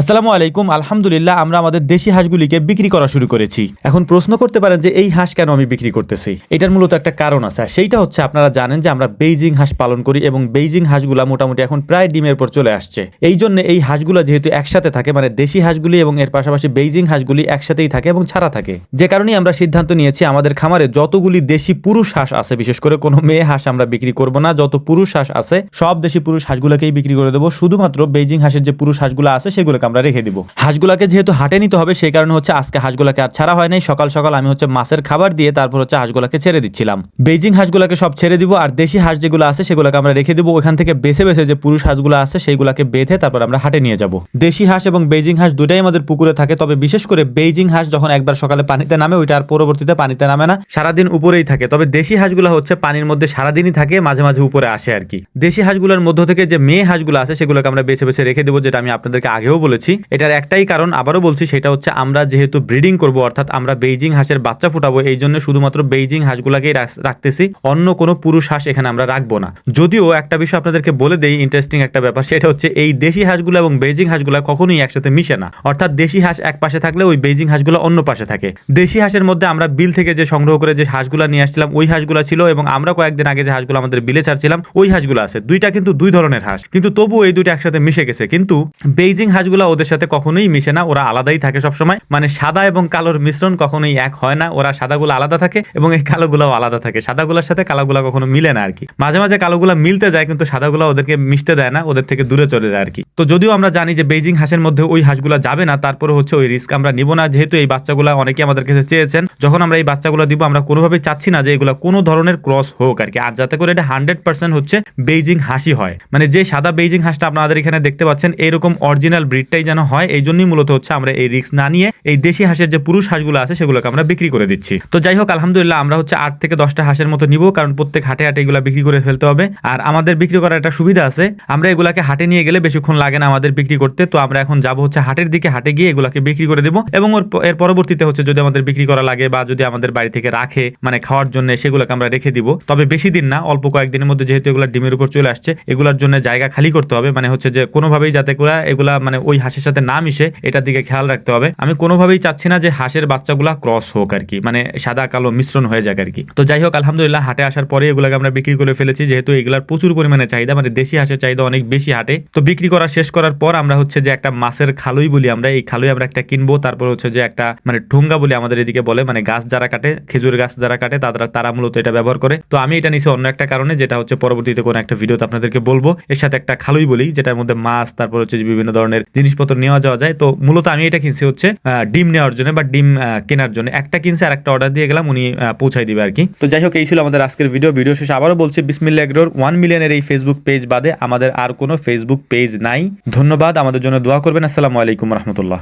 আসসালামু আলাইকুম, আলহামদুলিল্লাহ, আমরা আমাদের দেশি হাঁসগুলিকে বিক্রি করা শুরু করেছি। এখন প্রশ্ন করতে পারেন যে এই হাঁস কেন আমি বিক্রি করতেছি? এটার মূলত একটা কারণ আছে। সেইটা হচ্ছে আপনারা জানেন যে আমরা বেইজিং হাঁস পালন করি এবং বেইজিং হাঁসগুলা মোটামুটি এখন প্রায় ডিমের পর চলে আসছে। এই জন্য এই হাঁসগুলো যেহেতু একসাথে থাকে মানে দেশি হাঁসগুলি এবং এর পাশাপাশি বেইজিং হাঁসগুলি একসাথেই থাকে এবং ছাড়া থাকে। যে কারণেই আমরা সিদ্ধান্ত নিয়েছি আমাদের খামারে যতগুলি দেশি পুরুষ হাঁস আছে, বিশেষ করে কোনো মেয়ে হাঁস আমরা বিক্রি করব না, যত পুরুষ হাঁস আছে, সব দেশি পুরুষ হাঁসগুলোকেই বিক্রি করে দেবো। শুধুমাত্র বেইজিং হাঁসের যে পুরুষ হাঁসগুলো আছে, সেগুলোকে আমরা রেখে দিব। হাঁসগুলাকে যেহেতু হাটে নিতে হবে, সেই কারণে হচ্ছে আজকে হাঁসগুলাকে আর ছাড়া হয় নাই। সকাল সকাল আমি হচ্ছে মাছের খাবার দিয়ে তারপর হচ্ছে হাঁসগুলাকে ছেড়ে দিচ্ছিলাম। বেইজিং হাঁসগুলাকে সব ছেড়ে দিব আর দেশি হাঁস যেগুলো আছে সেগুলোকে আমরা রেখে দিব। ওখান থেকে বেছে বেছে যে পুরুষ হাঁসগুলো আছে সেইগুলোকে বেঁধে তারপর আমরা হাটে নিয়ে যাব। দেশি হাঁস এবং বেইজিং হাঁস দুটাই আমাদের পুকুরে থাকে, তবে বিশেষ করে বেইজিং হাঁস যখন একবার সকালে পানিতে নামে, ওইটা আর পরবর্তীতে পানিতে নামে না, সারাদিন উপরেই থাকে। তবে দেশি হাঁসগুলো হচ্ছে পানির মধ্যে সারাদিনই থাকে, মাঝে মাঝে উপরে আসে আর কি। দেশি হাঁসগুলোর মধ্য থেকে যে মেয়ে হাঁসগুলো আছে, সেগুলোকে আমরা বেছে বেছে রেখে দেবো, যেটা আমি আপনাদেরকে আগেও বলেছি, এটার একটাই কারণ আবারও বলছি, সেটা হচ্ছে আমরা যেহেতু ব্রিডিং করব, অর্থাৎ আমরা বেইজিং হাঁসের বাচ্চা ফুটাবো, এই জন্য শুধুমাত্র বেইজিং হাঁসগুলাকেই রাখতেছি, অন্য কোনো পুরুষ হাঁস এখানে আমরা রাখব না। যদিও একটা বিষয় আপনাদেরকে বলে দেই ইন্টারেস্টিং একটা ব্যাপার, সেটা হচ্ছে এই দেশি হাঁসগুলো এবং বেইজিং হাঁসগুলো কখনোই একসাথে মিশে না। অর্থাৎ দেশি হাঁস এক পাশে থাকলে ওই বেইজিং হাঁসগুলো অন্য পাশে থাকে। দেশি হাঁসের মধ্যে আমরা বিল থেকে যে সংগ্রহ করে যে হাঁসগুলো নিয়ে আসছিলাম, ওই হাঁসগুলো ছিল এবং আমরা কয়েকদিন আগে যে হাঁসগুলো আমাদের বিলে ছাড়ছিলাম, ওই হাঁসগুলো আছে। দুইটা কিন্তু দুই ধরনের হাঁস, কিন্তু তবু এই দুইটা একসাথে মিশে গেছে। কিন্তু বেইজিং হাঁসগুলো ওদের সাথে কখনোই মিশে না, ওরা আলাদাই থাকে সবসময়। মানে সাদা এবং কালোর মিশ্রণ কখনোই এক হয় না, ওরা সাদাগুলো আলাদা থাকে এবং এই কালোগুলোও আলাদা থাকে। সাদাগুলোর সাথে কালোগুলো কখনো মিলে না আর কি মাঝে মাঝে কালোগুলো মিলতে যায়, কিন্তু সাদাগুলো ওদেরকে মিশতে দেয় না, ওদের থেকে দূরে চলে যায় আর কি তো যদিও আমরা জানি যে বেইজিং হাঁসের মধ্যে ওই হাঁসগুলো যাবে না, তারপরে হচ্ছে ওই রিস্ক আমরা নিব না। যেহেতু এই বাচ্চাগুলো অনেকে আমাদের কাছে চেয়েছেন, যখন আমরা এই বাচ্চাগুলো দিব, আমরা কোনোভাবেই চাচ্ছি না যে এগুলো কোনো ধরনের ক্রস হোক আর কি আর যাতে করে এটা হান্ড্রেড পার্সেন্ট হচ্ছে বেইজিং হাসি হয়। মানে যে সাদা বেইজিং হাঁসটা আপনাদের এখানে দেখতে পাচ্ছেন, এরকম অরিজিনাল ব্রিডটাই যেন হয়, এই জন্যই মূলত হচ্ছে আমরা এই রিস্ক না নিয়ে এই দেশি হাঁসের যে পুরুষ হাঁসগুলো আছে সেগুলোকে আমরা বিক্রি করে দিচ্ছি। তো যাই হোক, আলহামদুলিল্লাহ আমরা হচ্ছে আট থেকে দশটা হাঁসের মতো নিব, কারণ প্রত্যেক হাটে হাটে এগুলো বিক্রি করে ফেলতে হবে। আর আমাদের বিক্রি করার একটা সুবিধা আছে, আমরা এগুলাকে হাটে নিয়ে গেলে বেশিক্ষণ লাগে না আমাদের বিক্রি করতে। তো আমরা এখন যাব হচ্ছে হাটের দিকে, হাটে গিয়ে এগুলাকে বিক্রি করে দেবো। এবং এর পরবর্তীতে হচ্ছে যদি আমাদের বিক্রি করা লাগে বা যদি আমাদের বাড়ি থেকে রাখে মানে খাওয়ার জন্য সেগুলোকে আমরা রেখে দিব। তবে বেশি দিন না, অল্প কয়েকদিনের মধ্যে যেহেতু এগুলো ডিমের উপর চলে আসছে, এগুলোর জন্য জায়গা খালি করতে হবে। মানে হচ্ছে যে কোনোভাবেই যাতে করে এগুলা মানে ওই হাঁসের সাথে না মিশে এটার দিকে খেয়াল রাখতে হবে। আমি কোনোভাবেই চাচ্ছি না যে হাঁসের বাচ্চাগুলা ক্রস হোক আর কি মানে সাদা, কালো মিশ্রণ হয়ে যাক আর কি। তো যাই হোক, আলহামদুলিল্লাহ হাটে আসার পরে এগুলোকে আমরা বিক্রি করে ফেলেছি, যেহেতু এগুলার প্রচুর পরিমাণে চাহিদা মানে দেশি হাঁসের চাহিদা অনেক বেশি হাটে। তো বিক্রি করা শেষ করার পর আমরা হচ্ছে যে একটা মাছের খালুই বলি আমরা, এই খালুই আমরা একটা কিনবো, তারপর হচ্ছে যে একটা মানে ঠুঙ্গা বলি আমাদের এদিকে বলে মানে গাছ যারা কাটে, খেজুর গাছ যারা কাটে, তারা তারা মূলত এটা ব্যবহার করে। তো আমি এটা নিছি অন্য একটা কারণে, যেটা হচ্ছে পরবর্তীতে কোনো একটা ভিডিওতে আপনাদেরকে বলব। এর সাথে একটা খালুই বলি, যেটার মধ্যে মাছ, তারপর হচ্ছে বিভিন্ন ধরনের জিনিসপত্র নেওয়া যাওয়া যায়। তো মূলত আমি এটা কিনছি হচ্ছে ডিম নেওয়ার জন্য বা ডিম কেনার জন্য। একটা কিনছে আর একটা অর্ডার দিয়ে গেলাম, উনি পৌঁছাই দিবে আর কি তো যাই হোক, এই ছিল আমাদের আজকের ভিডিও ভিডিও শেষে আবারও বলছি বিসমিল্লা এগ্রোর ওয়ান মিলিয়নের এই ফেসবুক পেজ বাদে আমাদের আর কোনো ফেসবুক পেজ নাই। ধন্যবাদ, আমাদের জন্য দোয়া করবেন। আসসালামু আলাইকুম রহমতুল্লাহ।